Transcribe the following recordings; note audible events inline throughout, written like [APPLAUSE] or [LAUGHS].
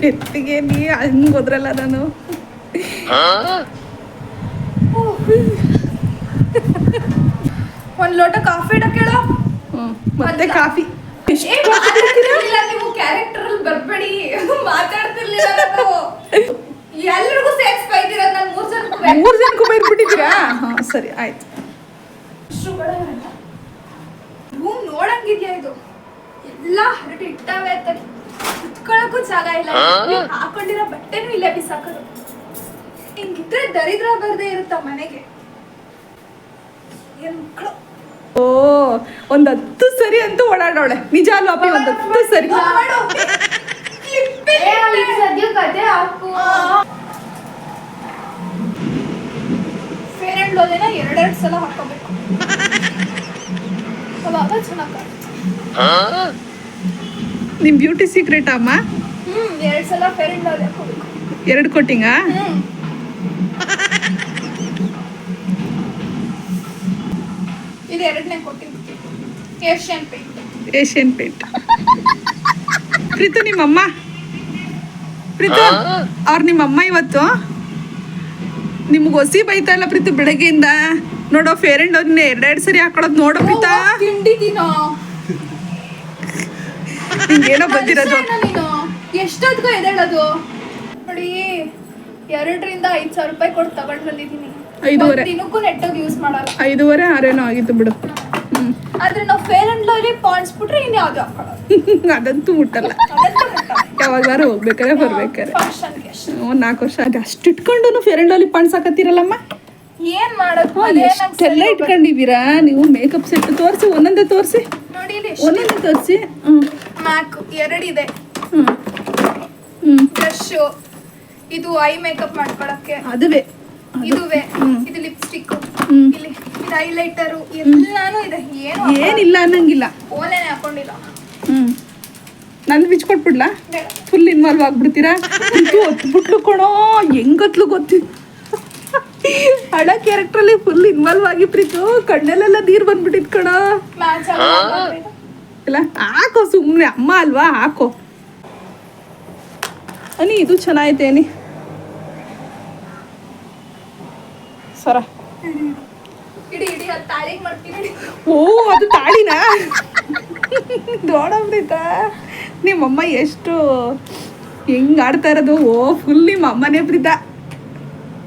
ಬೆತ್ತಿಗೆ ನೀ ಹಂಗೆ ಹೋದ್ರಲ್ಲ ನಾನು. ಒಂದ್ ಲೋಟ ಕಾಫಿ ಇಡ ಕೇಳೋ. ಮತ್ತೆ ಕಾಫಿ. ನೀವು ಕ್ಯಾರೆಕ್ಟರ್ ಅಲ್ಲಿ ಬರ್ಬೇಡಿ. ಮಾತಾಡ್ತಿರ್ಲಿಲ್ಲ ನಾನು. ಎಲ್ರಿಗೂ ಸೇರ್ಸ್ ಬೈದಿರ ನಾನು ಮೂರ್ ಜನ ಮೂರು ಜನಕ್ಕೂ ಬೈದ್ಬಿಟ್ಟಿದ್ದೀರಾ? ಹಾಂ. ಸರಿ ಆಯ್ತು. ರೂಮ್ ನೋಡಂಗಿದ್ಯಾ ಇದು? ಎಲ್ಲ ಹರಟು ಇಟ್ಟಾವೆ ಅಂತ ಕುತ್ಕೊಳಕ್ಕೂ ಜಾಗ ಇಲ್ಲ. ಇಲ್ಲಿ ಹಾಕೊಂಡಿರೋ ಬಟ್ಟೆನೂ ಇಲ್ಲೇ ಬಿಸಾಕೋದು. ಹಿಂಗಿದ್ರೆ ದರಿದ್ರ ಬರ್ದೇ ಇರುತ್ತ ಮನೆಗೆ? ಏನ್ ಮಕ್ಕಳು ಓ ಒಂದ್ ಹತ್ತು ಸರಿ ಅಂತೂ ಓಡಾಡೋಳೆ. ನಿಜ ಅಲ್ವಾ ಅಪ್ಪ ಒಂದ್ ಹತ್ತು ಸರಿ? ಕತೆ ಹಾಕು. ಫೇರ್ ಅಂಡ್ ಎರಡೆರಡು ಸಲ ಹಾಕೋಬೇಕು ಚೆನ್ನಾಗಿ ಕಾಣುತ್ತೆ. ನಿಮ್ ಬ್ಯೂಟಿ ಸೀಕ್ರೆಟ್ ಅಮ್ಮ? ಎರಡು ಕೊಟ್ಟಿಂಗಾ? ಇದು ಎರಡನೇ Asian paint Asian paint Preetu ನಿಮ್ಮಮ್ಮ? ಪ್ರೀತು ಅವ್ರ ನಿಮ್ಮಮ್ಮ ಇವತ್ತು? ನಿಮ್ಗೆ ಹೊಸಿ ಬೈತಾ ಇಲ್ಲ ಪ್ರೀತು ಬೆಳಗ್ಗೆಯಿಂದ? ನೋಡೋ ಫೇರ್ ಅಂಡ್ ಅವ್ರನ್ನ ಎರಡೆರಡು ಸರಿ ಹಾಕೊಳ್ಳೋದು ನೋಡೋ ಪ್ರೀತಾ. ತಿಂಡಿದೀನೋ ನಿಂಗೇನೋ ಬಂದಿರೋದು. ನೀನು. ಎದೇಳೋದು ನೋಡಿ ಎರಡರಿಂದ ಐದ್ ಸಾವಿರ ರೂಪಾಯಿ ಕೊಟ್ಟು ತಗೊಂಡ್ ಬಂದಿದ್ದೀನಿ. ಐದೂವರೆ. ದಿನಕ್ಕೂ ನೆಟ್ಟೋಗಿ ಯೂಸ್ ಮಾಡಲ್ಲ. ಐದೂವರೆ ಆರೇನೋ ಆಗಿತ್ತು ಬಿಡು ಆದ್ರೆ ನಾವು ಫೇರ್ ಅಂಡ್ ಲವ್ಲಿ ಪಾಯಿಂಟ್ಸ್ ಬಿಟ್ರೆ ಇನ್ಯಾವ್ದು ಹಾಕೊಳ್ಳೋದು? [LAUGHS] ಅದಂತೂ ಮುಟ್ಟಲ್ಲ. ಯಾವಾಗಾರು ಹೋಗ್ಬೇಕಾರೆ ಬರ್ಬೇಕಾರೆ ಒಂದ್ ನಾಲ್ಕು ವರ್ಷ ಅಷ್ಟು ಇಟ್ಕೊಂಡು ಫೇರ್ ಅಂಡ್ ಲವ್ಲಿ ಪಾಯಿಂಟ್ಸ್ ಹಾಕತ್ತೀರಲ್ಲಮ್ಮ? ಏನ್ ಮಾಡೋದು? ಎಷ್ಟೆಲ್ಲ ಇಟ್ಕೊಂಡಿದ್ದೀರಾ? ನೀವು ಮೇಕಪ್ ಸೆಟ್ ತೋರಿಸಿ ಒಂದೊಂದೇ ತೋರಿಸಿ. ನೋಡಿ ಇಲ್ಲಿ ಒಂದೊಂದೇ ತೋರಿಸಿ. ಹ್ಮ್. ಮ್ಯಾಕ್ ಎರಡಿದೆ ಹ್ಞೂ ಬ್ರಷ್ ಇದು ಐ ಮೇಕಪ್ ಮಾಡ್ಕೊಳಕ್ಕೆ. ಅದುವೇ. ಇದುವೇ. ಇದು ಲಿಪ್ಸ್ಟಿಕ್. ಇಲ್ಲಿ ಇದು ಹೈಲೈಟರು ಎಲ್ಲಾನು ಇದೆ. ಏನು ಏನಿಲ್ಲ ಅನ್ನಂಗಿಲ್ಲ. ಓಲೇನೆ ಹಾಕೊಂಡಿಲ್ಲ. ಹ್ಮ್. ನಂದು ಬಿಚ್ಕೊಟ್ಬಿಡ್ಲಾ? ಬೇಡ. ಫುಲ್ ಇನ್ವಾಲ್ವ್ ಆಗ್ಬಿಡ್ತೀರಾ? ಇದು ಹೊತ್ಬಿಟ್ಲು ಕೊಡೋ ಹೆಂಗತ್ಲು ಗೊತ್ತಿ ಕ್ಯಾರೆಕ್ಟರ್ ಅಲ್ಲಿ ಫುಲ್ ಇನ್ವಾಲ್ವ್ ಆಗಿ ಪ್ರೀತು. ಕಣ್ಣಲ್ಲೆಲ್ಲ ನೀರ್ ಬಂದ್ಬಿಟ್ಟಿದ್ ಕಣ. ಇಲ್ಲ ಹಾಕೋ ಸುಮ್ನೆ ಅಮ್ಮ ಅಲ್ವಾ? ಹಾಕೋ. ಅನಿ ಇದು ಚೆನ್ನಾಗೈತೆ ಅನಿ. ಸರ. ಇಡಿ ಇಡಿ ತಾಳಿಗೆ ಮಾಡ್ತೀನಿ. ಓ ಅದು ತಾಳಿನಾ? ನೋಡಬ್ರಿತ ನಿಮ್ಮಮ್ಮ ಎಷ್ಟು ಹೆಂಗ್ ಆಡ್ತಾ ಇರೋದು? ಓ ಫುಲ್ ನಿಮ್ಮ ಅಮ್ಮನೇ ಪ್ರೀತ.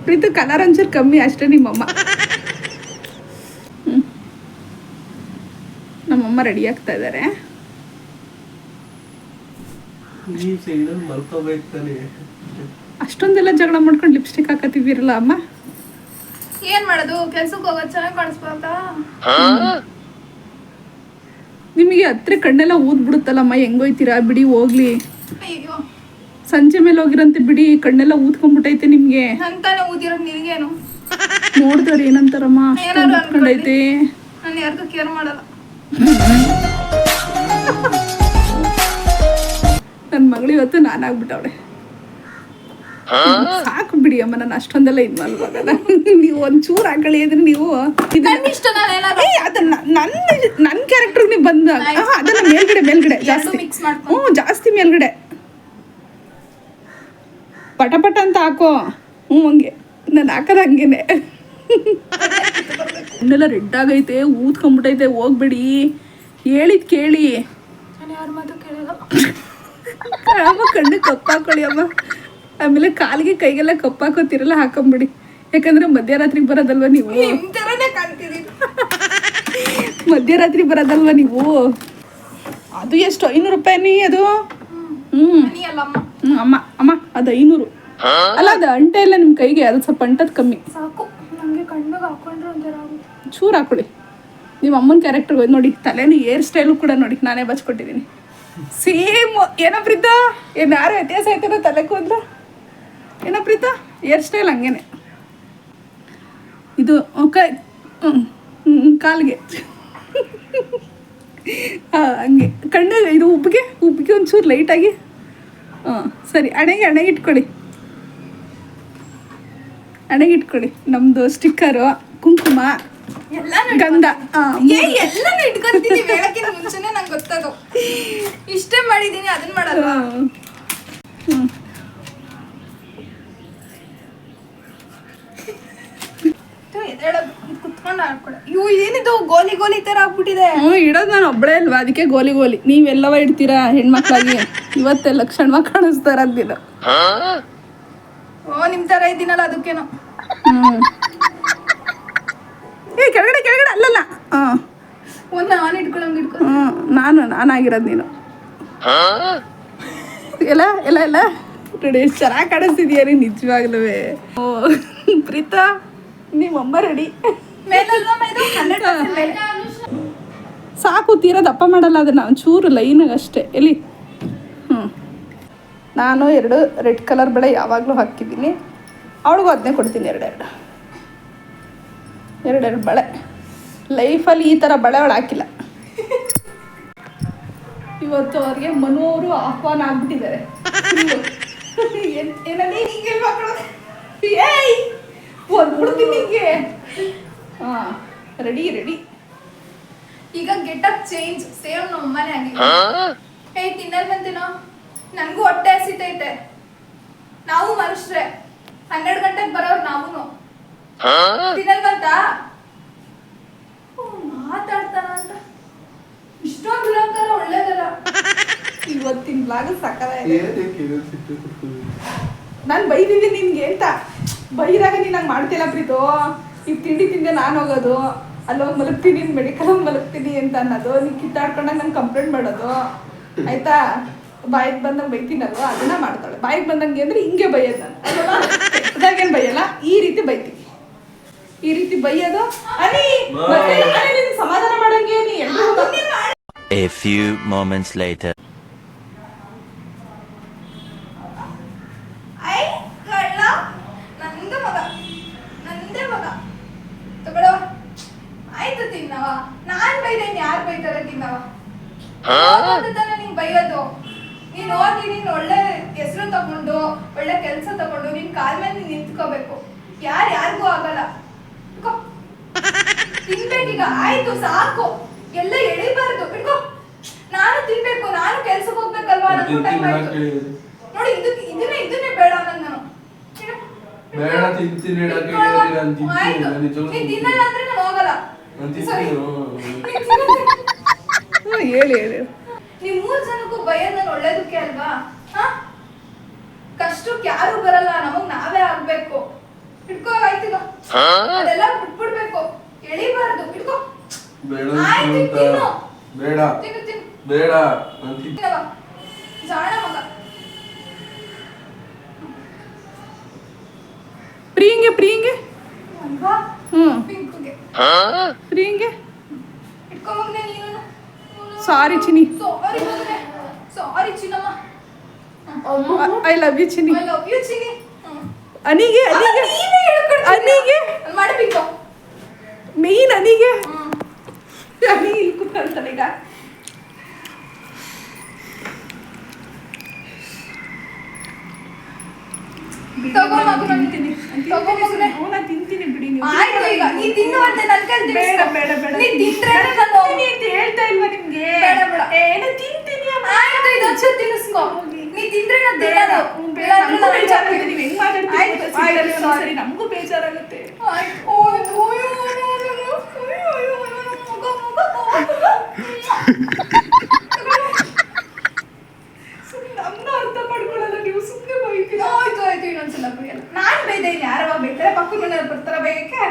ಪ್ರೀತ ಕಲರ್ ಒಂಚೂರು ಕಮ್ಮಿ ಅಷ್ಟೇ ನಿಮ್ಮಮ್ಮ. ನಮ್ಮಮ್ಮ ರೆಡಿ ಆಗ್ತಾ ಇದ್ದಾರೆ ಅಷ್ಟೊಂದೆಲ್ಲ ಜಗಳ ಮಾಡ್ಕೊಂಡು ಲಿಪ್ಸ್ಟಿಕ್ ಹಾಕತ್ತಿದ್ದೀರಲ್ಲ ಅಮ್ಮ? ಏನ್ ಮಾಡೋದು? ಕೆಲ್ಸಕ್ಕೆ ಹೋಗೋದು ಚೆನ್ನಾಗಿ ಕಾಣಿಸ್ಬೋದ ನಿಮಗೆ ಹತ್ರ ಕಣ್ಣೆಲ್ಲ ಊದ್ ಬಿಡುತ್ತಲ್ಲಮ್ಮ ಹೆಂಗೋಯ್ತೀರಾ ಬಿಡಿ ಹೋಗ್ಲಿ. ಅಯ್ಯೋ ಸಂಜೆ ಮೇಲೆ ಹೋಗಿರಂತೆ ಬಿಡಿ ಕಣ್ಣೆಲ್ಲ ಊದ್ಕೊಂಡ್ಬಿಟ್ಟೈತೆ ನಿಮ್ಗೆ. ಅಂತಾನೆ ಊದಿರೋದು ನಿನಗೇನು? ನೋಡಿದವ್ರು ಏನಂತಾರಮ್ಮ ಏನಾದ್ರು ಊದ್ಕೊಂಡೈತೆ. ನಾನು ಯಾರಿಗೂ ಕೇರ್ ಮಾಡಲ್ಲ. ನನ್ನ ಮಗಳು ಇವತ್ತು ನಾನಾಗ್ಬಿಟ್ಟವಳೆ. ಸಾಕು ಬಿಡಿ ಅಮ್ಮ ನಾನು ಅಷ್ಟೊಂದೆಲ್ಲ ಇನ್ವಾಲ್ವ್ ಆಗಲ್ಲ. ನೀವು ಒಂಚೂರು ಹಾಕಳಿ ಅಂದ್ರೆ ನೀವು ಅದನ್ನ ನನ್ನ ನನ್ನ ಕ್ಯಾರೆಕ್ಟರ್ ನೀವು ಬಂದ ಆಹಾ, ಅದನ್ನ ಮೇಲ್ಗಡೆ ಮೇಲ್ಗಡೆ ಜಾಸ್ತಿ. ಮಿಕ್ಸ್ ಮಾಡ್ಕೊಂಡು ಹ್ಞೂ ಜಾಸ್ತಿ ಮೇಲ್ಗಡೆ. ಪಟ ಪಟ ಅಂತ ಹಾಕೋ. ಹ್ಞೂ ಹಂಗೆ. ನಾನು ಹಾಕೋದು ಹಂಗೇನೆ. ಇನ್ನೆಲ್ಲ ರೆಡ್ ಆಗೈತೆ ಊದ್ಕೊಂಡ್ಬಿಟ್ಟೈತೆ ಹೋಗ್ಬೇಡಿ. ಹೇಳಿದ್ ಕೇಳಿ. ಅಮ್ಮ ಕಣ್ಣು ಕಪ್ಪಾಕೊಳ್ಳಿ ಅಮ್ಮ. ಆಮೇಲೆ ಕಾಲಿಗೆ ಕೈಗೆಲ್ಲ ಕಪ್ಪಾಕೋತಿರಲ್ಲ ಹಾಕೊಂಬಿಡಿ. ಯಾಕಂದ್ರೆ ಮಧ್ಯರಾತ್ರಿಗೆ ಬರೋದಲ್ವ ನೀವು? ಮಧ್ಯರಾತ್ರಿ ಬರೋದಲ್ವ ನೀವು? ಅದು ಎಷ್ಟು ಐನೂರು ರೂಪಾಯಿ ನೀ ಅದು ಹ್ಞೂ ಹ್ಞೂ ಅಮ್ಮ ಅಮ್ಮ ಅದು ಐನೂರು. ಅಲ್ಲ ಅದು ಅಂಟೆ ಇಲ್ಲ ನಿಮ್ಮ ಕೈಗೆ ಅದು ಸ್ವಲ್ಪ ಅಂಟದ್ ಕಮ್ಮಿ. ಸಾಕು ನಂಗೆ ಕಣ್ಣಿಗೆ ಹಾಕೊಂಡ್ರೆ ಒಂಥರ ಚೂರು ಹಾಕೊಳ್ಳಿ. ನಿಮ್ಮ ಅಮ್ಮನ ಕ್ಯಾರೆಕ್ಟರ್ ನೋಡಿ ತಲೆನೂ ಏರ್ ಸ್ಟೈಲು ಕೂಡ ನೋಡಿ ನಾನೇ ಬಚ್ಕೊಟ್ಟಿದ್ದೀನಿ ಸೇಮ್ ಏನೋ ಪ್ರೀತ? ಏನು ಯಾರು ವ್ಯತ್ಯಾಸ ಆಯ್ತದ ತಲೆ ಕೂದಲು ಏನೋ ಪ್ರೀತ? ಏರ್ ಸ್ಟೈಲ್ ಹಂಗೇನೆ. ಇದು ಓಕೆ ಹ್ಞೂ ಕಾಲಿಗೆ. ಹಾಂ ಹಂಗೆ. ಕಣ್ಣು ಇದು ಉಬ್ಬಿಗೆ ಉಬ್ಬಿಗೆ ಒಂಚೂರು ಲೈಟಾಗಿ ಹ್ಞೂ ಸರಿ ಹಣೆಗೆ ಹಣೆಗೆ ಇಟ್ಕೊಳ್ಳಿ. ಹಣೆಗೆ ಇಟ್ಕೊಳ್ಳಿ. ನಮ್ಮದು ಸ್ಟಿಕ್ಕರು ಕುಂಕುಮ ಎಲ್ಲ ಗಂಧ. ಏ ಎಲ್ಲಾನು ಇಟ್ಕೊಂತೀನಿ ಹೇಳಕ್ಕಿಂತ ಮುಂಚೆನೆ ನಂಗೆ ಗೊತ್ತದು ಇಷ್ಟೇ ಮಾಡಿದ್ದೀನಿ ಅದನ್ನ ಮಾಡಲ್ಲ ಎದ್ದೇಳೋದು ಇವು ಏನಿದು? ಗೋಲಿ ಗೋಲಿ ತರ ಆಗ್ಬಿಟ್ಟಿದೆ. ಹ್ಞೂ ಇಡೋದು ನಾನು ಒಬ್ಬಳೇ ಅಲ್ವಾ? ಅದಕ್ಕೆ ಗೋಲಿ ಗೋಲಿ. ನೀವೆಲ್ಲವ ಇಡ್ತೀರಾ ಹೆಣ್ಮಕ್ಳಾಗಿ? ಇವತ್ತೆ ಲಕ್ಷಣ ಕಾಣಿಸ್ತಾರ ಅಂದಿಲ್ಲ ಓ ನಿಮ್ ತರ ಇದ್ದೀನಲ್ಲ ಅದಕ್ಕೇನೋ. ಏ ಕೆಳಗಡೆ ಕೆಳಗಡೆ ಅಲ್ಲಲ್ಲ. ಹಾಂ ಒಂದ್ ನಾನು ಇಟ್ಕೊಳಂಗ್ ಇಟ್ಕೊ ಹ್ಞೂ ನಾನು ನಾನಾಗಿರೋದು ನೀನು. ಎಲ್ಲ ಎಲ್ಲ ಎಲ್ಲ. ರೆಡಿ ಎಷ್ಟು ಚೆನ್ನಾಗಿ ಕಾಣಿಸ್ತಿದ್ಯಾ ರೀ ನಿಜವಾಗ್ಲೂ ಓ ಪ್ರೀತಾ ನಿಮ್ಮಮ್ಮ ರೆಡಿ ಸಾಕು ತೀರಾ ದಪ್ಪ ಮಾಡಲ್ಲ ಅದನ್ನ ಒಂಚೂರು ಲೈನ್ ಅಷ್ಟೇ. ಎಲ್ಲಿ? ಹ್ಞೂ ನಾನು ಎರಡು ರೆಡ್ ಕಲರ್ ಬಳೆ ಯಾವಾಗಲೂ ಹಾಕಿದ್ದೀನಿ. ಅವಳಿಗೂ ಅದನ್ನೇ ಕೊಡ್ತೀನಿ ಎರಡೆರಡು. ಎರಡೆರಡು ಬಳೆ. ಲೈಫಲ್ಲಿ ಈ ಥರ ಬಳೆ ಅವಳು ಹಾಕಿಲ್ಲ. ಇವತ್ತು ಅವ್ರಿಗೆ ಮನೋರು ಆಹ್ವಾನ ಆಗ್ಬಿಟ್ಟಿದ್ದಾರೆ. ಏನ್- ಏನಂದಿ? ಹಿಂಗೆ ಮಕ್ಕಳು ಏಯ್ ಹೊಡ್ಬಿಡ್ತೀನಿ ನಿಂಗೆ ಹಾಂ ರೆಡಿ ರೆಡಿ ಈಗ ಗೆಟಪ್ ಚೇಂಜ್ ಸೇಮ್ ನಮ್ಮ ಮನೆ ಆಗಿದೆ ಹೇ? ತಿನ್ನಲ್ ಬಂತೇನೋ ನನ್ಗೂ ಹೊಟ್ಟೆ ಹಸಿತೈತೆ. ನಾವು ಮನುಷ್ಯರೇ. ಹನ್ನೆರಡು ಗಂಟೆಗೆ ಬರೋರು ನಾವು ತಿನ್ನಲ್ ಬಂತ? ಮಾತಾಡ್ತಾನ ಅಂತ. ಇಷ್ಟೊಂದು ದುರಂಕಾರ ಒಳ್ಳೇದಲ್ಲ. ಇವತ್ತಿನ ಬ್ಲಾಗ್ ಕೊಡ್ತೀವಿ? ನಾನು ಬೈದಿದ್ದೀನಿ ನಿನ್ಗೆ ಅಂತ. ಬೈದಾಗ ನೀನು ಹಂಗೆ ಮಾಡ್ತಿಲ್ಲ ಪ್ರೀತು? ಈಗ ತಿಂಡಿ ತಿಂದೆ ನಾನು ಹೋಗೋದು ಅಲ್ಲೋಗಿ ಮಲಗ್ತೀನಿ ಮೆಡಿಕಲ್ ಹೋಗಿ ಮಲಗ್ತೀನಿ ಅಂತ ಅನ್ನೋದು ನೀನು ಕಿತ್ತಾಡ್ಕೊಂಡಾಗ ನಂಗೆ ಕಂಪ್ಲೇಂಟ್ ಮಾಡೋದು. ಆಯ್ತಾ? ಬಾಯಿಗೆ ಬಂದಂಗೆ ಬೈತೀನಲ್ವ ಅದನ್ನ ಮಾಡ್ತಾಳೆ. ಬಾಯಿಗೆ ಬಂದಂಗೆ ಅಂದ್ರೆ ಹಿಂಗೆ ಬೈಯೋದು ನಾನು. ಅದಾಗೇನು ಬೈಯಲ್ಲ? ಈ ರೀತಿ ಬೈತೀನಿ. ಈ ರೀತಿ ಬೈಯೋದು ಅನಿ, ಸಮಾಧಾನ ಮಾಡಂಗೆ ನೀ ಎಲ್ಲರೂ A few moments later. ಐ ಕಳ್ಳ ನಂದ ಮಗ ನಂದೇ ಮಗ ತಗೊಳ್ಳೋ ಆಯ್ತು ತಿನ್ನವ ನಾನ್ ಬೈದೇನ್ ಯಾರು ಬೈತಾರೆ ತಿನ್ನವ ನೀನ್ ಬೈಯೋದು. ನೀನ್ ಹೋಗಿ ನೀನ್ ಒಳ್ಳೆ ಹೆಸರು ತಗೊಂಡು ಒಳ್ಳೆ ಕೆಲಸ ತಗೊಂಡು ನಿನ್ ಕಾಲ್ ಮೇಲೆ ನೀನ್ ನಿಂತ್ಕೋಬೇಕು. ಯಾರು ಯಾರಿಗೂ ಆಗಲ್ಲ. ತಿನ್ಬೇಕೀಗ ಆಯ್ತು ಸಾಕು. ಎಲ್ಲ ಎಳಿಬಾರ್ದು. ಬಿಡ್ಕೋ ನಾನು ತಿನ್ಬೇಕು ನಾನು ಕೆಲ್ಸಕ್ಕೆ ಹೋಗ್ಬೇಕಲ್ವಾ? ನನಗೂ ಟೈಮ್ ಆಯ್ತು. ನೋಡಿ ಇದು ಇದನ್ನೇ ಇದನ್ನೇ ಬೇಡ ಅನ್ನೋದು ನಾನು. ಬೇಡ ತಿಂತೀನಿ ಹೇಳಕ್ಕೆ ಇಟ್ಕೊಳ್ಳೋ. ಹೇಳಿದ್ರೆ ನಾನು ತಿಂತೀನಿ, ನಿಜವಾಗ್ಲೂ ತಿನ್ನಲ್ಲ ಅಂದ್ರೆ ನಾನು ಹೋಗಲ್ಲ. ನಾನು ತಿಂತೀನಿ ಹೇಳಿ ಹೇಳಿ. ನೀವು ಮೂರ್ ಜನಕ್ಕೂ ಬೈಯೋದ್ ನನ್ ಒಳ್ಳೇದಕ್ಕೆ ಅಲ್ವಾ? ಹಾ? ಕಷ್ಟಕ್ಕೆ ಯಾರು ಬರಲ್ಲ ನಮಗ್ ನಾವೇ ಆಗ್ಬೇಕು. ಇಟ್ಕೋ ಆಯ್ತಿಗ ಅದೆಲ್ಲ ಬಿಟ್ಬಿಡ್ಬೇಕು. ಎಳಿಬಾರ್ದು. ಇಟ್ಕೋ ಬೇಡ ಆಯ್ತು, ತಿನ್ನು. ಬೇಡ. ತಿನ್ನು ತಿನ್ನು. ಬೇಡ. ಜಾಣ ಮಗ. ಪ್ರಿಯಂಗೆ ಪ್ರಿಯಂಗೆ? ಪಿಂಕುಗೆ. ಪ್ರಿಯಂಗೆ? ಇಟ್ಕೋ ಮಗನೆ ನೀನು. Sorry Chini I love you Chini I love you Chinni. ಹ್ಮ್. ಅನಿಗೆ. ಅನಿಗೆ. ಅನಿಗೆ ಮೇನ್ ಅನಿಗೆ. ಹ್ಮ್. ಅನಿ ಇಲ್ಲಿ ಕೂತ್ಕೊಳ್ತಾನೆ ಈಗ? ತಗೋ ಮಗು ತಗೋ ಮಗನೆ. ನಾನ್ ತಿಂತೀನಿ ಬಿಡಿ ನೀವು ಆಯ್ತು ಈಗ ನೀ ತಿನ್ನು ಅಂತ ನನ್ ಕೈಲಿ ಬೇಡ ಬೇಡ ಬೇಡ ನೀ ತಿಂದ್ರೆ ನಾನು ಅಂತ ಹೇಳ್ತಾ ಇಲ್ವಾ ನಿಮ್ಗೆ? ಬೇಡ, ಬೇಡ. ಏನು ತಿಂತೀನಿ. ಆಯ್ತು ಇದು ಒಂಚೂರು ತಿನ್ನಿಸ್ಕೊ ನೀ ತಿಂದ್ರೆ ನಾನು ಬೇಡ, ಬೇಡ, ಅಂದ್ರೆ ನಾನು ಹೆಂಗ್ ಮಾತಾಡ್ತೀರಿ ಆಯ್ತು. ಒಂದ್ಸರಿ ನಮಗೂ ಬೇಜಾರಾಗುತ್ತೆ ಆಯ್ತು. ಓಯ್ಯೋ, ಓಯ್ಯೋ, ಓಯ್ಯೋ, ಓಯ್ಯೋ, ಓಯ್ಯೋ, ಓಯ್ಯೋ, ಓಯ್ಯೋ, ಮಗ, ಮಗ, ಸುಮ್ನೆ ನಮ್ನ ಅರ್ಥ ಮಾಡ್ಕೊಳ್ಳಲ್ಲ ನೀವು ಸುಮ್ಮನೆ ಬೈತೀರಾ ಆಯ್ತು ಆಯ್ತು ಇನ್ನೊಂದ್ಸಲ ಬೈಯಲ್ಲ ನಾನ್ ಬೈದೆ ಇನ್ನು ಯಾರವ ಬೈತಾರೆ ಪಕ್ಕದ ಮನೆಯವ್ರು ಬರ್ತಾರ ಬೈಯಕ್ಕೆ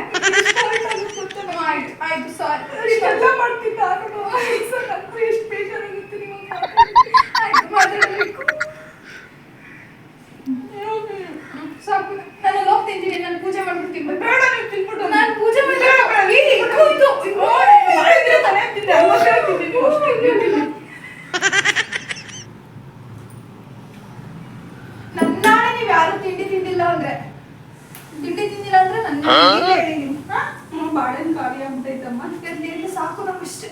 ಆಯ್ತು ಆಯ್ತು ಸಾರಿ ಎಲ್ಲ ಮಾಡ್ತೀನಿ ನಾನು ಸರ್ ನನಗೂ ಎಷ್ಟು ಬೇಜಾರಾಗುತ್ತೆ ನೀವು ಆಯ್ತು ಮಾತಾಡ್ಬೇಕು ಸಾಕು ನಾನು ಹೋಗಿ ತಿಂತೀನಿ ನಾನು ಪೂಜೆ ಮಾಡ್ಬಿಡ್ತೀನಿ ಬೇಡ ನೀವು ತಿನ್ಬಿಟ್ಟು ನಾನು ಪೂಜೆ ಬೇಡ, ಬೇಡ, ಮಾಡ್ತೀನಿ ಇದು, ಇದು, ಇದು, ಮಾಡಿದ್ರೆ ತಾನೇ ತಿಂದೆ, ಅಲ್ವಷ್ಟೇ ತಿಂದೆ, ನೀವು ಅಷ್ಟೇ ತಿಂದಿಲ್ಲ. ನನ್ನಾಳೆ ನೀವು ಯಾರು ತಿಂಡಿ ತಿಂದಿಲ್ಲ ಅಂದ್ರೆ? ತಿಂಡಿ ತಿಂದಿಲ್ಲ ಅಂದ್ರೆ ನನ್ನ ಹೇಳಿ ನೀವು ಹಾ? ಹ್ಮ್, ಬಾಳೆಹಣ್ಣು ಖಾಲಿ ಆಗ್ಬಿಟ್ಟೈತಮ್ಮ ಇರ್ಲಿ ಇರ್ಲಿ ಸಾಕು ನಮಗಷ್ಟೇ.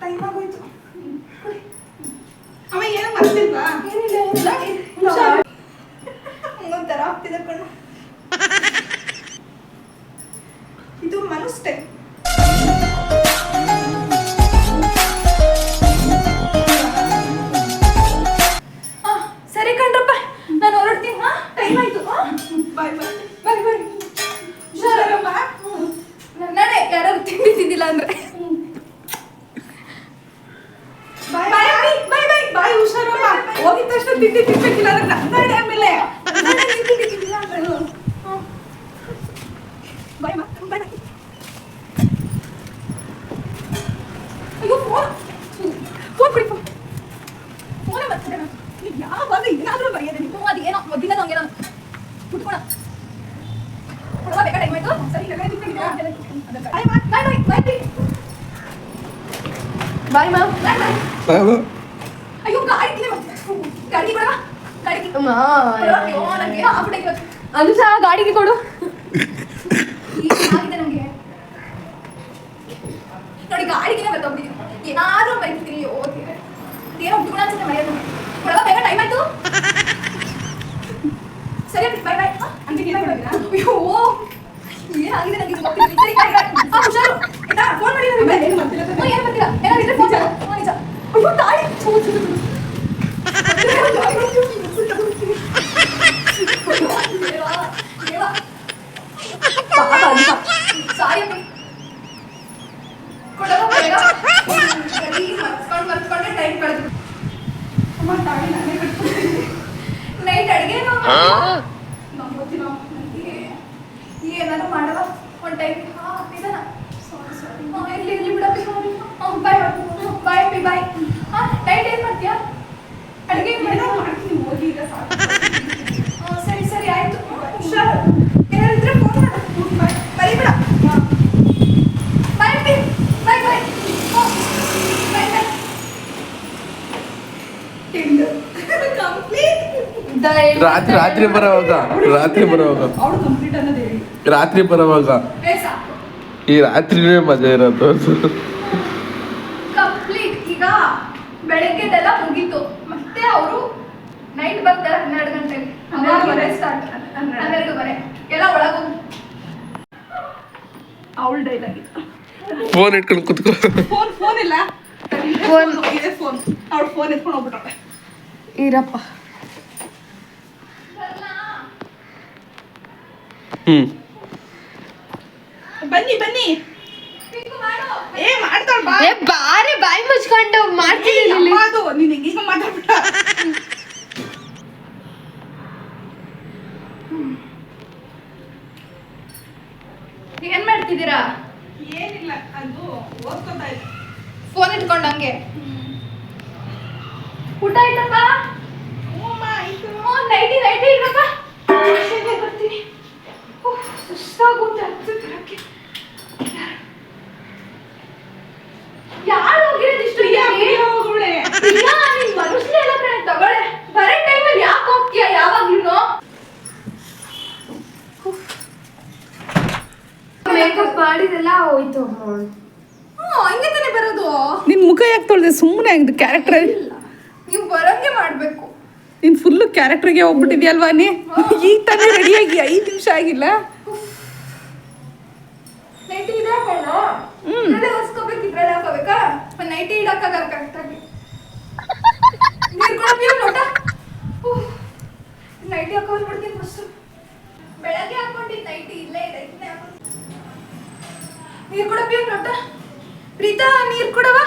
ಟೈಮ್ ಆಗೋಯ್ತು. ಅಮ್ಮ ಏನು ಮಾಡ್ತಿಲ್ವಾ ಏನಿಲ್ಲ ಏನಿಲ್ಲ. ಹುಷಾರು. ಆಗ್ತಿದೆ ಕಣ್ಣು ಇದು ಮನಸ್ಟೆ ತಿಂಡಿ ತಿನ್ಬೇಕಿಲ್ಲ ಅಂದ್ರೆ ನನ್ನ ಗಾಡಿ ಆಮೇಲೆ ನಾನೇ ನಿನ್ ತಿಂಡಿ ತಿಂದಿಲ್ಲ ಅಂದ್ರೆ. ಹ್ಮ್. ಬಾಯ್ ಮಾ ಬಾಯ್ ಅಯ್ಯೋ ಫೋನ್ ಫೋನ್ ಕೊಡಿ ಫೋನ್ ಫೋನೇ ಬರ್ತಿದೆ ನಾನು. ನೀವ್ ಯಾವಾಗ ಏನಾದ್ರೂ ಬರೆಯೋದು ನೀವು ಹ್ಞೂ ಅದೇನೋ ಮೊದಲಿಂದ ನಂಗೆ ನಾನು ಕುಟ್ಕೊಳ ಕೊಡವಾ ಬೇಕಾ ಟೈಮ್ ಆಯ್ತು ಸರಿ ಇಲ್ಲ ಬಾಯ್ ಬಾಯ್ ಬಾಯ್ ಬಾಯ್ ಬಾಯ್ ಮ್ಯಾಮ್ ಬಾಯ್ ಬಾಯ್ ಅಯ್ಯೋ ಗಾಡಿ ಕಿಲೆ ಗಾಡಿ ಕೊಡವಾ ಗಾಡಿ ಅಯ್ಯೋ ನನಗೆ ಆಗ್ಬಿಟ್ಟೆ ಇವತ್ತು ಅನುಷ ಗಾಡಿಗೆ ಕೊಡು ಆಗಿದೆ ನನಗೆ ನೋಡಿ ಗಾಡಿಗೆ ಬರ್ತಾಬಿಟ್ಟಿದ್ದೀನಿ ಏನಾದ್ರೂ ಬೈತೀನಿ ಓದ್ತೀನಿ ಏನೋ ಹುಡುಗನ ಅನ್ಸುತ್ತೆ ಮರ್ಯಾದೆ ಕೊಡವಾ ಬೇಗ ಟೈಮ್ ಆಯ್ತು. ಸರಿ ಬಾಯ್ ಬಾಯ್ ಅಂದ್ರೆ ಏನ್ ಮಾಡಿದ್ರಾ? ಅಯ್ಯೋ ಏನಾಗಿದೆ ನನಗೆ ಗೊತ್ತಿಲ್ಲ ಸರಿ ಬಾಯ್ ಬಾಯ್ ಆ ಹುಷಾರು. ಆಯ್ತಾ ಫೋನ್ ಮಾಡಿ ನನಗೆ ಆಮೇಲೆ ಏನು ಮಾಡ್ತೀರಾ? ಹ್ಞೂ, ಏನು ಮಾಡ್ತೀರಾ ಏನಾಗಿದ್ರೆ ಫೋನ್ ಮಾಡು. ಹ್ಞೂ, ನಿಜ. ಅಯ್ಯೋ ತಾಯಿ ಥು, ಥು, ಥು, ಥು. ದೇವಾ, ದೇವಾ. ಪಾಪ ಅಲ್ವಾ? ಸಾರಿ ಅಪ್ಪಿ. ಕೊಡಲ್ಲ ಬೇಗ. ಗಡಿ ಮರ್ಸ್ಕೊಂಡ್ ಮರ್ಸ್ಕೊಂಡೆ ಟೈಮ್ ಕಳೆದು ಅಮ್ಮ ತಾಳಿ ನಾನೇ ಕಟ್ಕೊಡ್ತೀನಿ ನೈಟ್ ಅಡುಗೆ ನಂಗೆ ಗೊತ್ತಿಲ್ಲ ನನಗೆ ಏನಾದ್ರು ಮಾಡವ ಒಂದು ಟೈಮ್ ಹಾಂ ನಿಧಾನ ಸಾರಿ ಸಾರಿ ಹಾಂ ಇರಲಿ ಇರಲಿ ಬಿಡಪ್ಪಿ ಸಾರಿ ಹಾಂ ಬಾಯ್ ಬಾಯ್ ಅಪ್ಪಿ ಬಾಯ್ ಹಾಂ ನೈಟ್ ಏನು ಮಾಡ್ತೀಯಾ ಅಡುಗೆ ಏನು ಏನೋ ಮಾಡಿದ ಮಾಡ್ತೀನಿ ಹೋಗಿ ಈಗ ಸಾಕು ಹಾಂ ಸರಿ ಸರಿ ಆಯಿತು ಹುಷಾರು ಏನಾದ್ರು ಇದ್ರೆ ಫೋನ್ ಮಾಡು ಬಾಯ್ ಮರಿಬೇಡ ಹಾಂ ಬಾಯ್ ಅಪ್ಪಿ ಬಾಯ್ ಬಾಯ್ ಹಾಂ ಬಾಯ್ ಬಾಯ್ ಕಂಪ್ಲೀಟ್ ರಾತ್ರಿ ರಾತ್ರಿ ಬರೋವಾಗ ರಾತ್ರಿ ಬರೋವಾಗ ರಾತ್ರಿ ಬರೋವಾಗ ಈ ರಾತ್ರಿನೇ ಮಜಾ ಇರೋದು. ಕಂಪ್ಲೀಟ್ ಈಗ ಬೆಳಗ್ಗೆದೆಲ್ಲ ಮುಗೀತು. ಮತ್ತೆ ಅವರು ನೈಟ್ ಬರ್ತಾರೆ ಹನ್ನೆರಡು ಗಂಟೆಗೆ. ಹನ್ನೆರಡುವರೆ ಸ್ಟಾರ್ಟ್ ಹನ್ನೆರಡುವರೆ. ಎಲ್ಲ ಒಳಗೋಗಿ ಅವಳ ಡೈಲಾಗ್ ಫೋನ್ ಇಟ್ಕೊಂಡು ಕುತ್ಕೋ. ಫೋನ್ ಫೋನ್ ಇಲ್ಲ. ಫೋನ್ ಇದೆ ಫೋನ್ ಅವಳು ಫೋನ್ ಎತ್ಕೊಂಡು ಇರಪ್ಪ. ಹ್ಮ್. ಬನ್ನಿ ಬನ್ನಿ. ಮಾಡು ಏ ಮಾಡ್ತಾಳ ಬಾ. ಏ ಬಾರಿ ಬಾಯಿ ಮುಚ್ಕೊಂಡು ಮಾಡ್ತೀನಿ ಅಮ್ಮ ಅದು ನೀನ್ ಹೆಂಗೀಗ ಮಾತಾಡ್ಬಿಟ್ಟ. ಏನ್ ಮಾಡ್ತಿದ್ದೀರಾ? ಏನಿಲ್ಲ ಅದು ಓದ್ಕೊತಾ ಇದ್ದೆ. ಫೋನ್ ಇಟ್ಕೊಂಡಂಗೆ ಊಟ ಆಯ್ತಪ್ಪ ಹ್ಞೂಮ್ಮ, ಆಯ್ತು ಹ್ಞೂ ನೈಟಿ ನೈಟಿ ಇಡಪ್ಪ ಅಷ್ಟೇ ಬರ್ತೀನಿ ಉಫ್, ಸುಸ್ತಾಗುತ್ತೆ ಹತ್ತಕ್ಕೆ ಬರಕ್ಕೆ. ಯಾರು ಹೋಗಿರೋದು ಇಷ್ಟು ಪ್ರಿಯಾ ಬೇಗ? ಪ್ರಿಯಾ ಹೋಗೋಳೆ ಪ್ರಿಯಾ, ನೀನ್ ಮನುಷ್ಯನೇ ಅಲ್ಲ ಕಣೆ, ತಗೊಳ್ಳೆ ಬರೋ ಟೈಮಲ್ಲಿ ಯಾಕೆ ಹೋಗ್ತೀಯ ಯಾವಾಗ್ಲೂ ಮೇಕಪ್ ಮಾಡಿದೆಲ್ಲ ಹೋಯ್ತು ಹ್ಞೂ ಹಂಗೆ ತಾನೇ ಬರೋದು ನಿನ್ ಮುಖ ಯಾಕೆ ತೊಳ್ದೆ ಸುಮ್ಮನೆ ಆಗಿದ್ದು ಕ್ಯಾರೆಕ್ಟರ್ ನೀವು ಬರಂಗೆ ಮಾಡ್ಬೇಕು. ನೀನು ಫುಲ್ ಕ್ಯಾರೆಕ್ಟರ್ಗೆ ಹೋಗ್ಬಿಟ್ಟಿದ್ಯಲ್ವಾ ನೀ? ಈಗ ತಾನೇ ರೆಡಿಯಾಗಿ ಐದು ನಿಮಿಷ ಆಗಿಲ್ಲ? ನೈಟಿ ಇದೆ ಹಾಕೊಳ್ಳೋ ಇದ್ರಲ್ಲೇ ಒರ್ಸ್ಕೋಬೇಕು ಇದ್ರಲ್ಲೇ ಹಾಕೋಬೇಕಾ? ನೈಟಿ ಇಡಕ್ಕಾಗಲ್ಲ ಕರೆಕ್ಟಾಗಿ ನೀರು ಕೊಡಪ್ಪ ನೋಟ ನೈಟಿ ಹಾಕೊಂಡು ಬಿಡ್ತೀನಿ ಫಸ್ಟ್ ಬೆಳಗ್ಗೆ ಹಾಕೊಂಡಿದ್ದು ನೈಟಿ ಇಲ್ಲೇ ಇದೆ ಇದನ್ನೇ ಹಾಕೊಂಡು ನೀರು ಕೊಡಪ್ಪ ನೋಟ ಪ್ರೀತಾ ನೀರು ಕೊಡವ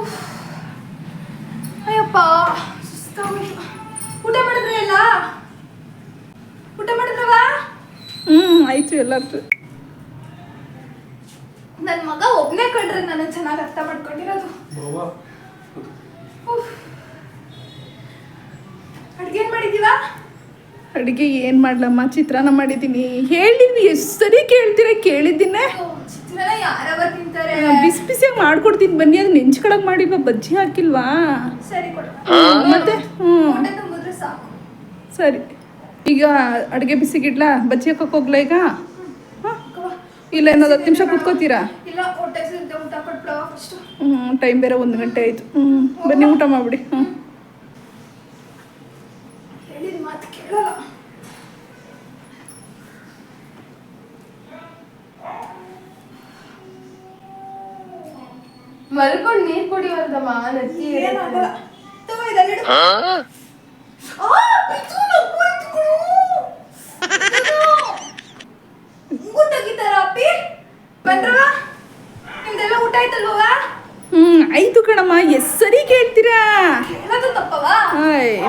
ಉಫ್. ಅಯ್ಯಪ್ಪ ಸುಸ್ತಾಗೋಯ್ತು ಊಟ ಮಾಡಿದ್ರೆ ಎಲ್ಲ ಊಟ ಮಾಡಿದ್ರವಾ ಎಲ್ಲಾರ್ದು ನನ್ನ ಮಗ ಒಬ್ಬನೇ ಕಂಡ್ರೆ ನಾನು ಚೆನ್ನಾಗಿ ಅರ್ಥ ಮಾಡ್ಕೊಂಡಿರೋದು. ಅಡ್ಗೆ ಮಾಡಿದೀವ ಅಡುಗೆ ಏನ್ ಮಾಡ್ಲಮ್ಮ? ಚಿತ್ರಾನ್ನ ಮಾಡಿದ್ದೀನಿ. ಹೇಳಿದ್ವಿ ಎಷ್ಟು ಸರಿ ಕೇಳ್ತೀರ ಕೇಳಿದ್ದೀನೆ. ಚಿತ್ರಾನ್ನ ಯಾರವ ತಿಂತಾರೆ? ಬಿಸಿ ಬಿಸಿಯಾಗಿ ಮಾಡ್ಕೊಡ್ತೀನಿ. ಬನ್ನಿ ಅದು ನೆಂಚ್ಕೊಳಕ್ ಮಾಡಿಲ್ವಾ ಬಜ್ಜಿ ಹಾಕಿಲ್ವಾ? ಸರಿ ಮತ್ತೆ? ಸಾಕು. ಸರಿ. ಈಗ ಅಡುಗೆ ಬಿಸಿಗಿಡ್ಲಾ? ಬಜ್ಜಿ ಹಾಕಕ್ ಹೋಗ್ಲಾ ಈಗ? ಇಲ್ಲ ಇನ್ನೊಂದು ಹತ್ತು ನಿಮಿಷ ಕುತ್ಕೋತೀರಾ? ಹ್ಞೂ ಟೈಮ್ ಬೇರೆ ಒಂದು ಗಂಟೆ ಆಯಿತು. ಹ್ಞೂ ಬನ್ನಿ ಊಟ ಮಾಡಿಬಿಡಿ. ಹ್ಞೂ ಹೇಳಿದ ಮಾತು ಕೇಳಲ್ಲ. ಮಲ್ಕೊಂಡು ನೀರ್ ಕುಡಿಯೋದಮ್ಮ ನೆತ್ತಿ ಏನಾಗಲ್ಲ ತಗೋ ಇದಲ್ಲಿಡು ಆ, ಪಿಚ್ಚು, ನಗು ಆಯ್ತು ಕಣೋ. ನಗು ತೆಗಿತಾರ ಅಪ್ಪಿ ಬಂದ್ರವ ನಿಮ್ದೆಲ್ಲ ಊಟ ಆಯ್ತಲ್ವಾ ಹ್ಞೂ ಆಯಿತು ಕಣಮ್ಮ. ಎಷ್ಟು ಸರಿ ಕೇಳ್ತೀರಾ?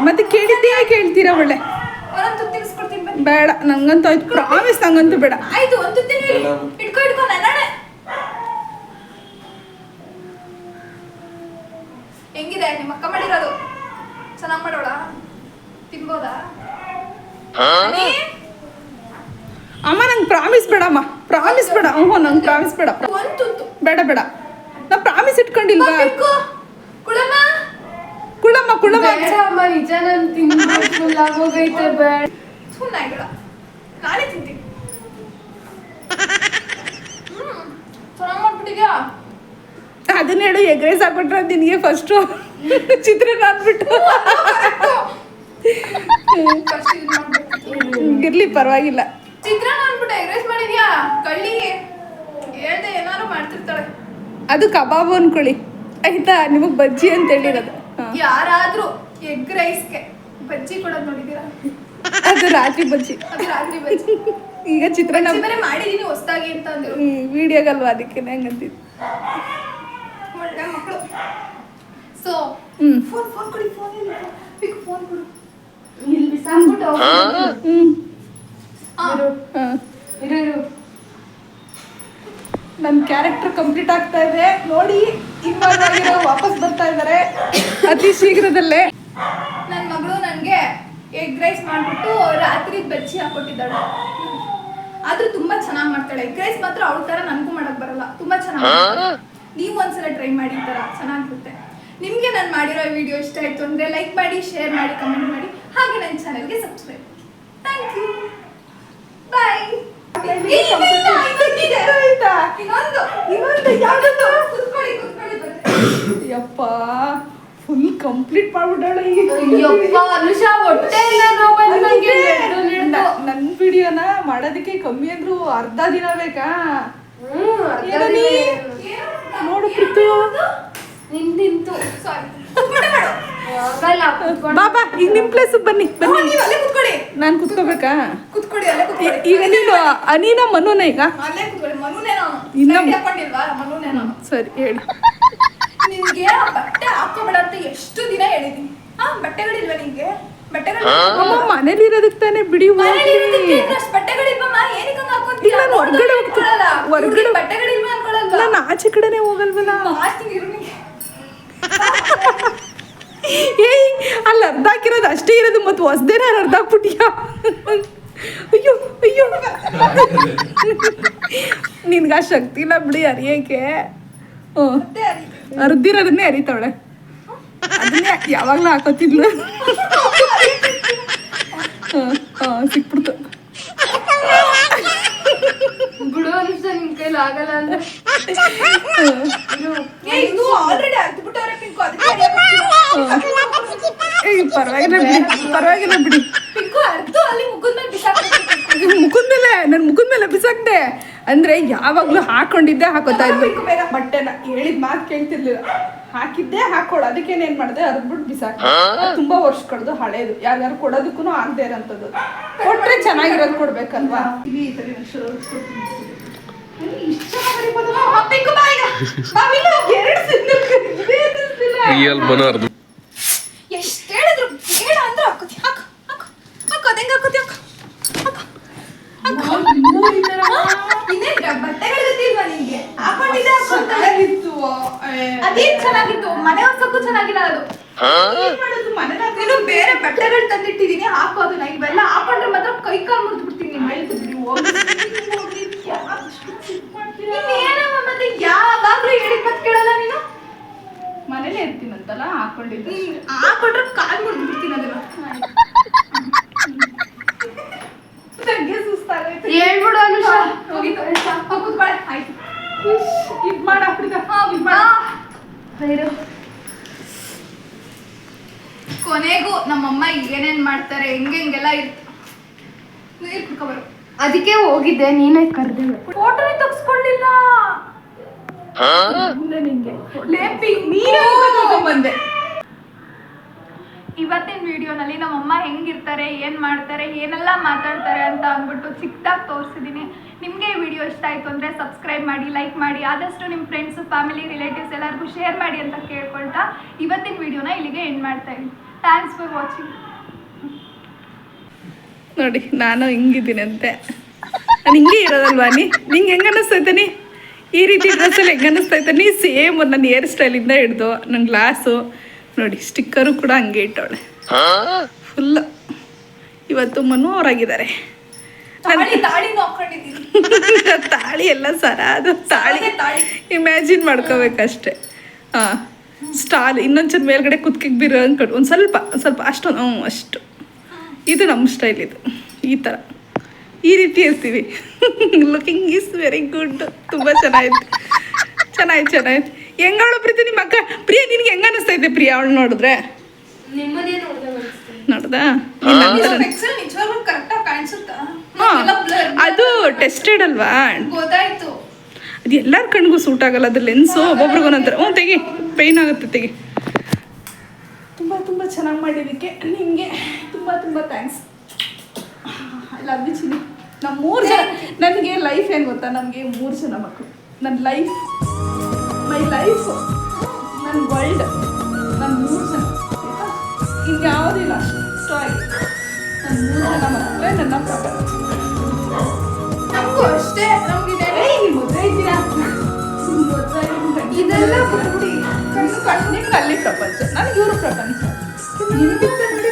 ಮತ್ತೆ ಕೇಳಿದ್ದೇ ಕೇಳ್ತೀರಾ ಒಳ್ಳೆ? ಬೇಡ ನಂಗಂತೂ ಆಯ್ತು. ಪ್ರಾಮಿಸ್ ನಂಗಂತೂ ಬೇಡ. ಆಯ್ತು ಒಂದು ಇಟ್ಕೊ ಇಟ್ಕೊ ನನ್ನಡೆ ಹೆಂಗಿದೆ ನಿಮ್ಮ ಅಕ್ಕ ಮಾಡಿರೋದು? ಚೆನ್ನಾಗಿ ಮಾಡೋಳ? ತಿನ್ಬೋದಾ? ಅಮ್ಮ ನಂಗೆ ಪ್ರಾಮಿಸ್ ಬೇಡಮ್ಮ. ಪ್ರಾಮಿಸ್ ಬೇಡ. ಹ್ಞೂ ನಂಗೆ ಪ್ರಾಮಿಸ್ ಬೇಡ. ಬೇಡ ಬೇಡ. ನಾ ಪ್ರಾಮಿಸ್ ಇಟ್ಕೊಂಡಿಲ್ವಾ? ಕುಳಮ್ಮ ಕುಳಮ್ಮ ಅಮ್ಮ ನಿಜ ನಾನು ಬೇಡ. ನಾನೇ ತಿಂತೀನಿ. ಅದನ್ನ ಹೇಳು ಎಗ್ ರೈಸ್ ಹಾಕ್ಬಿಟ್ರೆ ನಿನಗೆ ಫಸ್ಟು ಚಿತ್ರಾನ್ನ ಹಾಕ್ಬಿಟ್ಟು ಇರ್ಲಿ ಪರವಾಗಿಲ್ಲ ಚಿತ್ರಾನ್ನ ಅಂದ್ಬಿಟ್ಟು ಎಗ್ರೆಸ್ ಮಾಡಿದ್ಯಾ ಕಳ್ಳಿ ಹೇಳ್ದೆ ಏನಾರು ಮಾಡ್ತಿರ್ತಾಳೆ. ಅದು ಕಬಾಬ್ ಅನ್ಕೊಳ್ಳಿ. ಆಯ್ತಾ? ನಿಮಗ್ ಬಜ್ಜಿ ಅಂತ ಹೇಳಿರೋದು ಯಾರಾದ್ರೂ ಎಗ್ ರೈಸ್ಗೆ ಬಜ್ಜಿ ಕೊಡೋದು ನೋಡಿದೀರಾ ಅದು ರಾತ್ರಿ ಬಜ್ಜಿ. ಅದು ರಾತ್ರಿ ಬಜ್ಜಿ. ಈಗ ಚಿತ್ರಾನ್ನ ಬೇರೆ ಮಾಡಿದೀನಿ ಹೊಸ್ದಾಗಿ ಅಂತ ಅಂದ್ರು. ವಿಡಿಯೋಗಲ್ವಾ ಅದಕ್ಕೆ ಹೆಂಗಂತಿದ್ ಒಳ್ಳೆ ಮಕ್ಕಳು ಸೊ ಹ್ಮ್. ಫೋನ್ ಫೋನ್ ಕೊಡಿ ಫೋನ್ ಪಿಕ್ ಫೋನ್ ಕೊಡು. ಇಲ್ಲಿ ಬಿಸಾಕ್ಬಿಟ್ಟು ಇರು ಇರು. ನನ್ನ ಕ್ಯಾರೆಕ್ಟರ್ ಕಂಪ್ಲೀಟ್ ಆಗ್ತಾ ಇದೆ. ನೋಡಿ ಇನ್ವಾಲ್ವ್ ಆಗಿರೋ ವಾಪಸ್ ಬರ್ತಾ ಇದ್ದಾರೆ ಅತಿ ಶೀಘ್ರದಲ್ಲೇ. ನನ್ನ ಮಗಳು ನನಗೆ ಎಗ್ ರೈಸ್ ಮಾಡ್ಬಿಟ್ಟು ರಾತ್ರಿ ಬೆಚ್ಚಿ ಹಾಕೊಟ್ಟಿದ್ದಾಳೆ. ಆದ್ರೂ ತುಂಬಾ ಚೆನ್ನಾಗಿ ಮಾಡ್ತಾಳೆ. ಎಗ್ ರೈಸ್ ಮಾತ್ರ ಅವಳ ತರ ನನಗೂ ಮಾಡಕ್ ಬರಲ್ಲ. ತುಂಬಾ ಚೆನ್ನಾಗಿ ನೀವು ಒಂದ್ಸಲ ಟ್ರೈ ಮಾಡಿ ಈ ತರ. ಚೆನ್ನಾಗಿರುತ್ತೆ ನಿಮ್ಗೆ ನಾನು ಮಾಡಿರೋ ವಿಡಿಯೋ ಇಷ್ಟ ಆಯ್ತು ಅಂದ್ರೆ ಲೈಕ್ ಮಾಡಿ ಶೇರ್ ಮಾಡಿ ಕಮೆಂಟ್ ಮಾಡಿ. ಹಾಗೆ ನನ್ನ ಚಾನೆಲ್ಗೆ ಸಬ್ಸ್ಕ್ರೈಬ್ ಥ್ಯಾಂಕ್ ಯು ಬಾಯ್ ಇನ್ನೊಂದು ಇನ್ನೊಂದು ಕುತ್ಕೊಳ್ಳಿ ಕುತ್ಕೊಳ್ಳಿ ಯಪ್ಪ ಫುಲ್ ಕಂಪ್ಲೀಟ್ ಈ ಅಯ್ಯಪ್ಪ ಅನುಷ ಹೊಟ್ಟೆ ಎಲ್ಲ ನೋವು ಬಂದು ನಂಗೆ ನೆಡ್ದು ನೆಡ್ದು. ನನ್ನ ವಿಡಿಯೋನ ಮಾಡೋದಕ್ಕೆ ಕಮ್ಮಿ ಅಂದ್ರು ಅರ್ಧ ದಿನ ಬೇಕಾ? ಹ್ಮ್, ಅರ್ಧ ದಿನ ಏನು? ನೋಡು ಪ್ರೀತು ಸಾರಿ [LAUGHS] ಬಾಬಾ ಈಗ ನಿಮ್ ಪ್ಲೇಸ್ ಬನ್ನಿ ಬನ್ನಿ. ನಾನು ಕುತ್ಕೋಬೇಕಾ? ಕುತ್ಕೊಳ್ಳಿ ಅಲ್ಲೇ ಕುತ್ಕೊಳ್ಳಿ. ಈಗ ನೀನು ಅನೀನ ಮನುನ ಈಗ? ಅಲ್ಲೇ ಕುತ್ಕೊಳ್ಳಿ. ಮನುನೇ ನಾನು. ಇನ್ನ- ಸೈಡ್ ಹಾಕೊಂಡಿಲ್ವಾ ಮನುನೇ ನಾನು. ಸರಿ ಹೇಳಿ. ನಿಮಗೆ ಬಟ್ಟೆ ಹಾಕೋಬೇಡ ಅಂತ ಎಷ್ಟು ದಿನ ಹೇಳಿದೀನಿ ಆ ಬಟ್ಟೆಗಳಿಲ್ವಾ ನಿಮಗೆ ಬಟ್ಟೆಗಳು ಅಮ್ಮ ಮನೇಲಿ ಇರೋದಕ್ಕೆ ತಾನೇ ಬಿಡಿ ಏನಕ್ಕೆ ಹಾಕೊಂತೀಯ? ಇಲ್ಲ, ನಾನ್ ಹೊರ್ಗಡೆ. ಹೊರ್ಗಡೆ- ಬಟ್ಟೆಗಳಿಲ್ವಾ ಅನ್ಕೊಳಲ್ವಾ? ನಾನು ಆಚೆ ಕಡೆನೆ ಹೋಗಲ್ವಲ್ಲ? ಇರು. ಏಯ್ ಅಲ್ಲಿ ಅರ್ಧ ಹಾಕಿರೋದು ಅಷ್ಟೇ ಇರೋದು ಮತ್ತು ಹೊಸ್ದೇನ ಅರ್ಧ ಹಾಕ್ಬಿಟ್ಟಿಯಾ ಅಯ್ಯೋ ಅಯ್ಯೋ. ನಿನ್ಗೆ ಆ ಶಕ್ತಿ ಇಲ್ಲ ಬಿಡಿ ಅರಿಯಕ್ಕೆ. ಹ್ಞೂ. ಅರ್ದಿರೋದನ್ನೇ ಅರಿತಾವಳೆ ಅದನ್ನೇ ಯಾವಾಗಲೂ ಹಾಕೋತಿದ್ಲು. ಹಾಂ ಹಾಂ ಸಿಕ್ಬಿಡ್ತು. ಬಿಡು ಅನುಷ ನಿಮ್ಮ ಕೈಲಿ ಆಗಲ್ಲ ಅಂದ್ರೆ ಇರು. ಏ, ಇದು ಆಲ್ರೆಡಿ ಅರ್ದ್ಬಿಟ್ಟವ್ರೆ ಪಿಂಕು ಅದಕ್ಕೆ ಅರಿಯಕ್ ಹೋಗ್ತಿಲ್ಲ. ಏಯ್ ಪರವಾಗಿಲ್ಲ ಬಿಡಿ. ಪರವಾಗಿಲ್ಲ ಬಿಡಿ. ಪಿಂಕು ಅರ್ದು ಅಲ್ಲಿ ಮುಖದ ಮೇಲೆ ಬಿಸಾಕ್ಬಿಟ್ಟು ಮುಖದ ಮೇಲೆ ನನ್ನ ಮುಖದ ಮೇಲೆ ಬಿಸಾಕ್ದೆ. ಅಂದ್ರೆ ಯಾವಾಗ್ಲೂ ಹಾಕೊಂಡಿದ್ದೆ ಹಾಕೋತಾ ಇದ್ವಿ ಬಟ್ಟೆನ ಹೇಳಿದ ಮಾತು ಕೇಳ್ತಿರ್ಲಿಲ್ಲ. ಹಾಕಿದ್ದೆ ಹಾಕೊಳ್ಳ ಅದಕ್ಕೆ ಏನ್ ಮಾಡಿದೆ? ಅರ್ದ್ಬಿಟ್ಟು ಬಿಸಾಕ ತುಂಬಾ ವರ್ಷ ಕಡ್ದು ಹಳೇದು. ಯಾರ್ಯಾರು ಕೊಡೋದಕ್ಕೂ ಆಗದೆ ಇರೋಂಥದ್ದು. ಕೊಟ್ರೆ ಚೆನ್ನಾಗಿರೋದು ಕೊಡ್ಬೇಕಲ್ವಾ? ಇಲ್ಲಿ ಈ ಸರಿ ಒಂಚೂರು ಹೊಲ್ಸ್ಕೊಡ್ತೀನಿ. ಏ, ಇಷ್ಟ್ ಚೆನ್ನಾಗ್ ಬರೀಬೋದಲ್ಲ? ಆ, ಪಿಂಕು ಬಾ ಈಗ. ಬಾ, ವಿನು, ಎರಡ್ ಸಿಗ್ನಲ್ ಇದೇ ನಿಲ್ಸಿಲ್ಲ. ರಿಯಲ್ ಬನೋರ್ದು ಎಷ್ಟ್ ಹೇಳಿದ್ರು ಬೇಡ ಅಂದ್ರೆ ಹಾಕೋತಿ ಹಾಕು ಹಾಕು ಹಾಕು ಅದಂಗ ಹಾಕೋತಿ ಹಾಕು ಹಾಕು ಇನ್ನೇನ್ ಬಟ್ಟೆಗಳು ಗೊತ್ತಿಲ್ವಾ ನಿಂಗೆ ಹಾಕೊಂಡಿದ್ದೆ ಹಾಕೊಂತ ಚೆನ್ನಾಗಿತ್ತು. ಏ, ಅದೇನ್ ಚೆನ್ನಾಗಿತ್ತು ಮನೆ ಹೊಸಕ್ಕೂ ಚೆನ್ನಾಗಿಲ್ಲ ಅದು ನೀನು ಬೇರೆ ಬಟ್ಟೆಗಳು ತಂದಿಟ್ಟಿದೀನಿ ಹಾಕು ಅದನ್ನ ಇವೆಲ್ಲ ಹಾಕೊಂಡ್ರೆ ಮಾತ್ರ ಕೈ ಕಾಲು ಮುರಿದು ಬಿಡ್ತೀನಿ ಸಿಟ್ ಮತ್ತೆ ಯಾವಾಗ್ಲೂ ಹೇಳಿದ್ ಮತ್ ಕೇಳಲ್ಲ ನೀನು? ಮನೇಲೆ ಇರ್ತೀನಂತಲ್ಲ ಹಾಕೊಂಡಿದ್ದು. ಹಾಕೊಂಡ್ರೆ ಕಾಲ್ ಮುರಿದು ಬಿಡ್ತೀನಿ ಅದನ್ನ ನಂಗೆ ಸುಸ್ತಾಗೈತೆ ಹೇಳ್ಬಿಡು ಅನುಷ. ಹೋಗಿತ್ತು ಕೂತ್ಕೊಳ್ಳೆ ಆಯ್ತು. ಇದ್ ಮಾಡ ಕೊನೆಗೂ ನಮ್ಮಮ್ಮ ಏನೇನ್ ಮಾಡ್ತಾರೆ ಹೆಂಗ್ ಹೆಂಗೆಲ್ಲ ಇರ್ತ ನೀರು ಕುಡ್ಕೊಬರು ಅದಕ್ಕೆ ಹೋಗಿದ್ದೆ ನೀನೇ ಕರ್ದೆ. ಫೋಟೋನೇ ತಗ್ಸ್ಕೊಂಡಿಲ್ಲ. ನಿಂಗೆ. ಲೇಪಿ ನೀನೇ ಬಂದೆ ಇವತ್ತಿನ ವಿಡಿಯೋನಲ್ಲಿ ನಮ್ಮಮ್ಮ ಹೆಂಗಿರ್ತಾರೆ, ಏನ್ ಮಾಡ್ತಾರೆ, ಏನೆಲ್ಲ ಮಾತಾಡ್ತಾರೆ ಅಂತ ಅಂದ್ಬಿಟ್ಟು ಚಿಕ್ಕದಾಗಿ ತೋರಿಸಿದೀನಿ. ನಿಮಗೆ ಈ ವಿಡಿಯೋ ಇಷ್ಟ ಆಯಿತು ಅಂದರೆ ಸಬ್ಸ್ಕ್ರೈಬ್ ಮಾಡಿ, ಲೈಕ್ ಮಾಡಿ, ಆದಷ್ಟು ನಿಮ್ಮ ಫ್ರೆಂಡ್ಸ್ ಫ್ಯಾಮಿಲಿ ರಿಲೇಟಿವ್ಸ್ ಎಲ್ಲರಿಗೂ ಶೇರ್ ಮಾಡಿ ಅಂತ ಕೇಳ್ಕೊಳ್ತಾ ಇವತ್ತಿನ ವಿಡಿಯೋನ ಇಲ್ಲಿಗೆ ಎಂಡ್ ಮಾಡ್ತಾ ಇದ್ದೀನಿ. ಥ್ಯಾಂಕ್ಸ್ ಫಾರ್ ವಾಚಿಂಗ್ ನೋಡಿ, ನಾನು ಹಿಂಗಿದ್ದೀನಿ ಅಂತೆ ನಾನು ಹಿಂಗೆ ಇರೋದಲ್ವಾ ನೀ? ನಿಂಗೆ ಹೆಂಗೆ ಅನ್ನಿಸ್ತೈತೆ ನೀ? ಈ ರೀತಿ ಡ್ರೆಸ್ಸಲ್ಲಿ ಹೆಂಗೆ ಅನ್ನಿಸ್ತೈತೆ ನೀ ಸೇಮ್ ನನ್ನ ಹೇರ್ ಸ್ಟೈಲಿಂದ ಹಿಡ್ದು ನನ್ನ ಗ್ಲಾಸು ನೋಡಿ ಸ್ಟಿಕ್ಕರು ಕೂಡ ಹಂಗೆ ಇಟ್ಟವಳೆ. ಫುಲ್ ಇವತ್ತು ಮನು ಅವರಾಗಿದ್ದಾರೆ. ತಾಳಿನೂ ಹಾಕೊಂಡಿದ್ದೀನಿ. [LAUGHS] ತಾಳಿ ಎಲ್ಲ ಸರ ಅದು ತಾಳಿ. ತಾಳಿ. ಇಮ್ಯಾಜಿನ್ ಮಾಡ್ಕೋಬೇಕಷ್ಟೆ. ಹಾಂ ಸ್ಟಾಲ್ ಇನ್ನೊಂದ್ಸಲ ಮೇಲ್ಗಡೆ ಕುತ್ಕಿಗೆ ಬಿರೋ ಅನ್ಕೊಂಡು ಒಂದು ಸ್ವಲ್ಪ ಒಂದು ಸ್ವಲ್ಪ ಅಷ್ಟೊಂದು ಹ್ಞೂ ಅಷ್ಟು. ಇದು ನಮ್ಮ ಸ್ಟೈಲ್ ಇದು ಈ ಥರ ಈ ರೀತಿ ಇರ್ತೀವಿ. ಲುಕಿಂಗ್ ಈಸ್ ವೆರಿ ಗುಡ್ ತುಂಬ ಚೆನ್ನಾಗಿತ್ತು. ಚೆನ್ನಾಯ್ತು ಚೆನ್ನಾಯ್ತು ಹೆಂಗವಳು ಪ್ರೀತಿ? ನಿಮ್ಮ ಅಕ್ಕ ಪ್ರಿಯ ನಿನಗೆ ಅನಿಸ್ತಾ ಇದೆ ಪ್ರಿಯ ಅವಳು ನೋಡಿದ್ರೆ. ನೋಡ್ದಾ ಅದು ಟೆಸ್ಟೆಡ್ ಅಲ್ವಾ? ಅದು ಎಲ್ಲರ ಕಣ್ಗೂ ಸೂಟ್ ಆಗಲ್ಲ ಅದ್ರ ಲೆನ್ಸು ಒಬ್ಬೊಬ್ರಿಗೂ ಒಂಥರ ಹ್ಞೂ ತೆಗಿ. ಪೈನ್ ಆಗುತ್ತೆ ತೆಗಿ. ತುಂಬ ತುಂಬ ಚೆನ್ನಾಗಿ ಮಾಡಿದ್ದಕ್ಕೆ ನಿಮಗೆ ತುಂಬ ತುಂಬ ಥ್ಯಾಂಕ್ಸ್ ಐ ಲವ್ ಯು ಚಿನ್ನಿ. ನಮ್ಮ ಮೂರು ಜನ ನನಗೆ ಲೈಫ್ ಏನು ಗೊತ್ತಾ? ನಮಗೆ ಮೂರು ಜನ ಮಕ್ಕಳು ನನ್ನ ಲೈಫ್ ಮೈ ಲೈಫ್ ನನ್ನ ವರ್ಲ್ಡ್ ನನ್ನ ಮೂರು ಜನ. ಯಾವುದಿಲ್ಲ ಇನ್ಯಾವುದಿಲ್ಲ ಸಾರಿ ನನ್ನ ಮೂರು ಜನ ಮಕ್ಕಳೇ ನನ್ನ ಪ್ರಪಂಚ ನಮಗೂ ಅಷ್ಟೇ ನಮಗಿದೆ ಮದುವೆ ಇದ್ದೀರಾ ಇದೆಲ್ಲ ಬಿಟ್ಬಿಡಿ. ಕಣ್ಣು ಕಣ್ಣು ಅಲ್ಲಿ ಪ್ರಪಂಚ. ನನಗೆ ಇವರು ಪ್ರಪಂಚ. ನಿಮಗೆ ಬಿಟ್ಬಿಡಿ